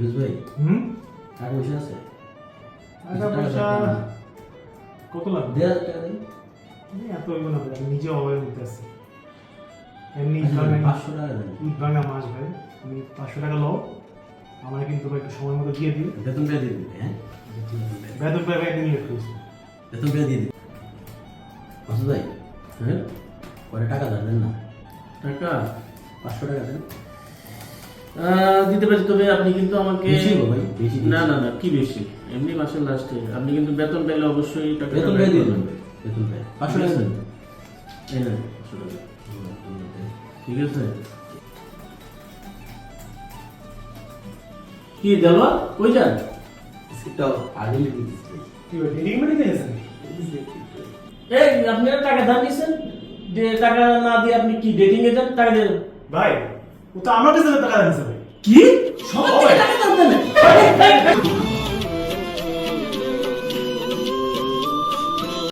ফিরোজ ভাই? হুম? টাকা পয়সা আছে? টাকা পয়সা কত লাগবে? দেড় হাজার টাকা দিন। এই এত হইব না আমি নিজে অভাবের মধ্যে আছি এমনি আচ্ছা, পাঁচশো টাকা দেন। ঈদ ভাঙা মাস ভাই তুমি পাঁচশো টাকা লও আমার কিন্তু ভাই একটু সময় মতো দিয়ে দিও। বেতন পেয়ে দিয়ে দিবে হ্যাঁ? বেতন পাই ভাই একদিন লেট করেছি বেতন পেয়ে দিয়ে দিবে মাসুদ ভাই হ্যাঁ পরে টাকা দেন না। টাকা পাঁচশো টাকা দেন। দিতে পারি তবে আপনি কিন্তু আমাকে বেশি গো ভাই, বেশি না না না কি বেশি? এমনি মাসের লাস্টে আপনি কিন্তু বেতন পাইলে অবশ্যই টাকা বেতন পেয়ে দেবেন বেতন পেয়ে পাঁচশো টাকা দেন। এই টাকা। ঠিক আছে? কি দেওয়া কই যান? সেটা আগে কি মানে দিয়েছেন এই আপনি টাকা ধার নিছেন? যে টাকা না দিয়ে আপনি কি ডেটিং এ যান টাকা দেন ভাই ও তো আমার কাছে টাকা ভাই কি? সব টাকা